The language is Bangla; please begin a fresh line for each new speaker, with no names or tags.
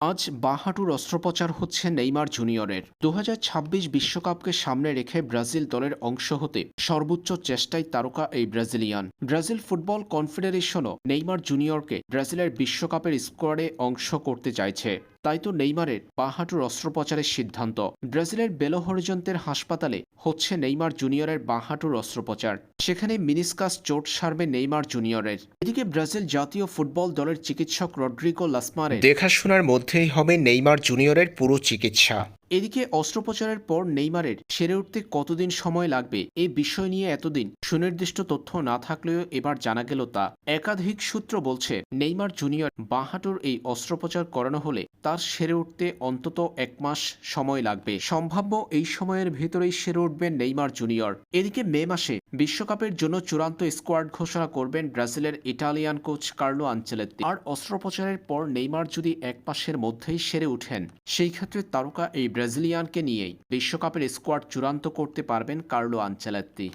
আজ বাহাটুর অস্ত্রোপচার হচ্ছে নেইমার জুনিয়রের। দু বিশ্বকাপকে সামনে রেখে ব্রাজিল দলের অংশ হতে সর্বোচ্চ চেষ্টায় তারকা এই ব্রাজিলিয়ান। ব্রাজিল ফুটবল কনফেডারেশনও নেইমার জুনিয়রকে ব্রাজিলের বিশ্বকাপের স্কোয়াডে অংশ করতে চাইছে। তাই তো নেইমারের বাঁহাটুর অস্ত্রোপচারের সিদ্ধান্ত। ব্রাজিলের বেলো হরিজন্তের হাসপাতালে হচ্ছে নেইমার জুনিয়রের বাঁহাটুর অস্ত্রোপচার। সেখানে মিনিসকাস চোট সারবে নেইমার জুনিয়রের। এদিকে ব্রাজিল জাতীয় ফুটবল দলের চিকিৎসক রড্রিগো লাসমারে দেখাশোনার মধ্যেই হবে নেইমার জুনিয়রের পুরো চিকিৎসা। এদিকে অস্ত্রোপচারের পর নেইমারের সেরে উঠতে কতদিন সময় লাগবে এ বিষয় নিয়ে এতদিন সুনির্দিষ্ট তথ্য না থাকলেও এবার জানা গেল তা। একাধিক সূত্র বলছে, নেইমার জুনিয়র বাঁহাটুর এই অস্ত্রোপচার করানো হলে তার সেরে উঠতে অন্তত এক মাস সময় লাগবে। সম্ভাব্য এই সময়ের ভেতরেই সেরে উঠবেন নেইমার জুনিয়র। এদিকে মে মাসে বিশ্বকাপের জন্য চূড়ান্ত স্কোয়াড ঘোষণা করবেন ব্রাজিলের ইটালিয়ান কোচ কার্লো আঞ্চেলেত্তি আর অস্ত্রোপচারের পর নেইমার যদি এক মাসের মধ্যেই সেরে উঠেন, সেই ক্ষেত্রে তারকা এই ব্রাজিলিয়ানকে নিয়েই বিশ্বকাপের স্কোয়াড চূড়ান্ত করতে পারবেন কার্লো আঞ্চেলেত্তি